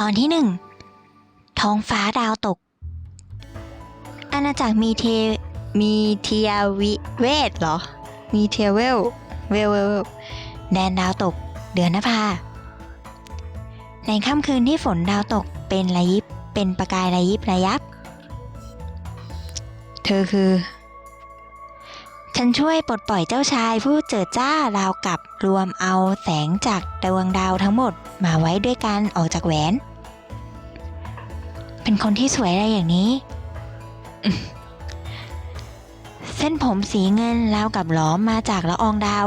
ตอนที่หนึ่งท้องฟ้าดาวตก อาณาจักรมีเทมีเทียวิเวทเหรอ มีเทียเวลเวลเวลเวลแดนดาวตก เดือนนภา ในค่ำคืนที่ฝนดาวตกเป็นระยิบเป็นประกายระยิบระยับ เธอคือ ฉันช่วยปลดปล่อยเจ้าชายผู้เจิดจ้าราวกับรวมเอาแสงจากดวงดาวทั้งหมดมาไว้ด้วยกันออกจากแหวน เป็นคนที่สวยอะไรอย่างนี้ เส้นผมสีเงินราวกับหลอมมาจากละอองดาว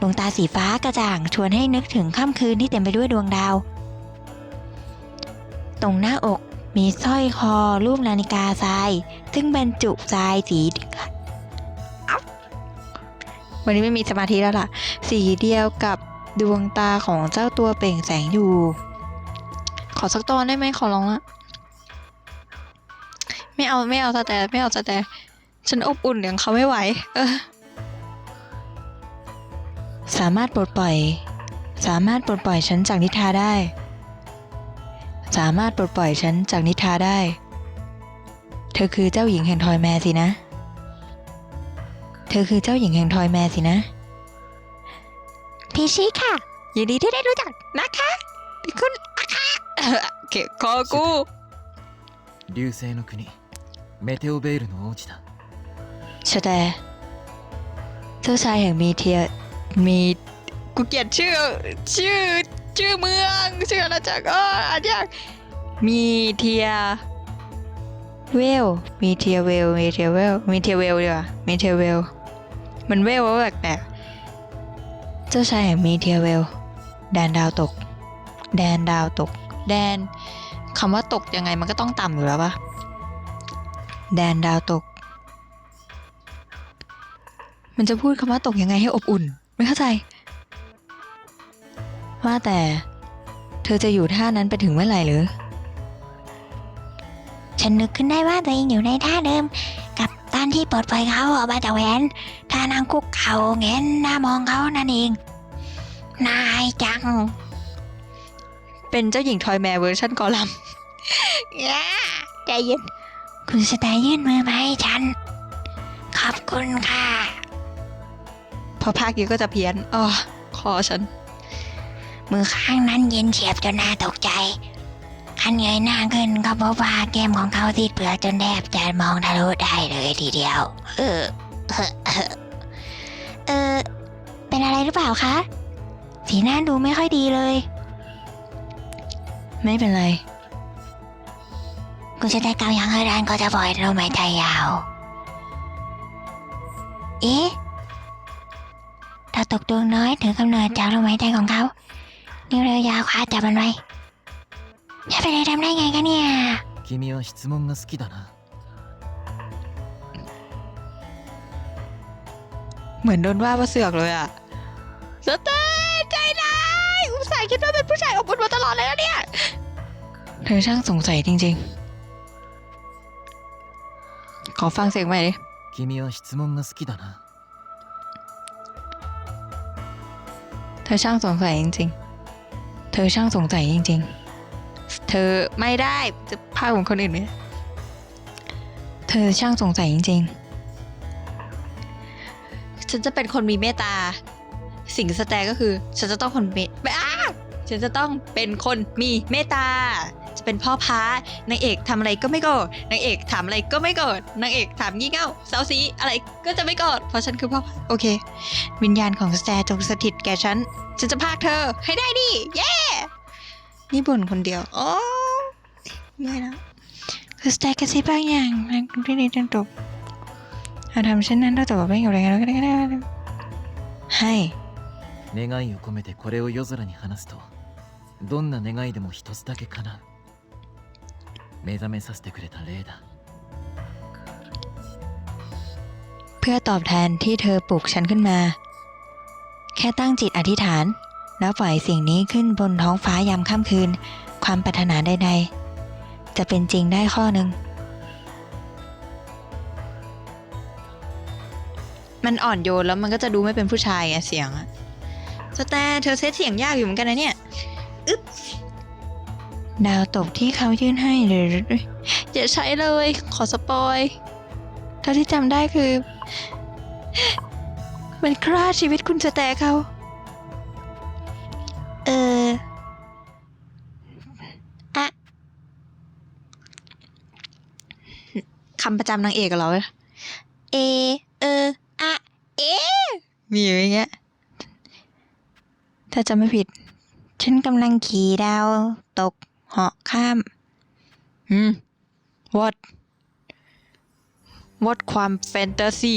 ดวงตาสีฟ้ากระจ่างชวนให้นึกถึงค่ำคืนที่เต็มไปด้วยดวงดาว ตรงหน้าอกมีสร้อยคอรูปนาฬิกาทราย ซึ่งบรรจุทรายสีวันนี้ไม่มีสมาธิแล้วล่ะ สีเดียวกับดวงตาของเจ้าตัวเปล่งแสงอยู่ ขอสักตอนได้ไหมขอร้องละ ไม่เอาไม่เอาแต่แต่ไม่เอาแต่แต่ฉันอบอุ่นอย่างเขาไม่ไหว เออ สามารถปลดปล่อย สามารถปลดปล่อยฉันจากนิทาได้ สามารถปลดปล่อยฉันจากนิทาได้ เธอคือเจ้าหญิงแห่งทอยแมสินะ เธอคือเจ้าหญิงแห่งทอยแมสินะ พีชีค่ะ ยินดีที่ได้รู้จักนะคะคุณนะคะเกะคอกู流星の国メテオベールの王子だ ชแตเจ้าชายแห่งมีเทีย มีกูเกลียดชื่อ ชื่อ ชื่อเมือง ชื่ออาณาจักรอ่อันยากมีเทีย เวล มีเทียเวล มีเทียเวล มีเทียเวลดีกว่ามีเทียเวล มันเวลว่าแปลกๆเจ้าชายแห่งมีเทียเวล แดนดาวตก แดนดาวตก แดนคำว่าตกยังไงมันก็ต้องต่ำอยู่แล้วปะ แดนดาวตก มันจะพูดคำว่าตกยังไงให้อบอุ่น ไม่เข้าใจ ว่าแต่ เธอจะอยู่ท่านั้นไปถึงเมื่อไหร่หรือ ฉันนึกขึ้นได้ว่าตัวเองอยู่ในท่าเดิม กับตอนที่ปลดปล่อยเขาออกมาจากแหวนท่านั่งคุกเข่าเงนหน้ามองเขานั่นเอง นายจัง เป็นเจ้าหญิงทอยแมร์เวอร์ชันกอลัมย่าใจเย็น คุณสแตย์ยื่นมือมาให้ฉัน ขอบคุณค่ะ พอภาคเยอะก็จะเพี้ยนอ๋อคอฉัน มือข้างนั้นเย็นเฉียบจนน่าตกใจขันเงยหน้าขึ้นก็พบว่าแก้มของเขาติดเปลือกจนแทบจะมองทะลุได้เลยทีเดียว เออ เออเออเออเป็นอะไรหรือเปล่าคะ สีหน้าดูไม่ค่อยดีเลย ไม่เป็นไร คุณจะได้กาวยังเฮอรานก็จะปล่อยลมหายใจยาว เอ๊ะ ดาวตกดวงน้อยถือกำเนิดจากลมหายใจของเขา นิ้วเรียวยาวคว้าจับมันไว้จะไปได้ทำได้ไงกันเนี่ย 君は質問が好きだな เหมือนโดนว่าว่าเสือกเลยอะสเตย์ใจร้ายอุตส่าห์คิดว่าเป็นผู้ชายอบอุ่นมาตลอดเลยนะเนี่ย เธอช่างสงสัยจริงๆ ขอฟังเสียงใหม่ดิ 君は質問が好きだな เธอช่างสงสัยจริงๆ เธอช่างสงสัยจริงๆ เธอไม่ได้จะพาของคนอื่นไหมเธอช่างสงสัยจริงๆ ฉันจะเป็นคนมีเมตตา สิ่งสแตก็คือ ฉันจะต้องคนเมตอ้าฉันจะต้องเป็นคนมีเมตตา จะเป็นพ่อพานางเอกทำอะไรก็ไม่โกรธนางเอกถามอะไรก็ไม่โกรธนางเอกถามงี่เง่าเซาซีอะไรก็จะไม่โกรธเพราะฉันคือพ่อพาโอเค วิญญาณของสแตจงสถิตแก่ฉัน ฉันจะพากเธอให้ได้ดิ เย้ นี่บ่นคนเดียว โอ้ไม่แล้วคือสแตกระซิบบางอย่างนะที่นี่จนจบอาทำเช่นนั้นถ้าจบไม่กับอะไรกันแล้วก็ได้ก็ได้ให้ 願いを込めてこれを夜空に話すとどんな願いでも一つだけ叶う 目覚めさせてくれた例だ เพื่อตอบแทนที่เธอปลุกฉันขึ้นมา แค่ตั้งจิตอธิษฐาน แล้วปล่อยสิ่งนี้ขึ้นบนท้องฟ้ายามค่ำคืน ความปรารถนาใดๆ จะเป็นจริงได้ข้อหนึ่ง มันอ่อนโยนแล้วมันก็จะดูไม่เป็นผู้ชายไงเสียงอะสแตเธอเซตเสียงยากอยู่เหมือนกันนะเนี่ย อึ๊บ ดาวตกที่เขายื่นให้หรืออย่าใช้เลย ขอสปอยเท่าที่จำได้คือ มันฆ่าชีวิตคุณสแตเขา เอออะคำประจำนางเอกเหรอ เอ เอออะเอ มีอยู่อย่างเงี้ย ถ้าจะไม่ผิด ฉันกำลังขี่ดาวตก เหาะข้าม อืมวอดวอดความแฟนตาซี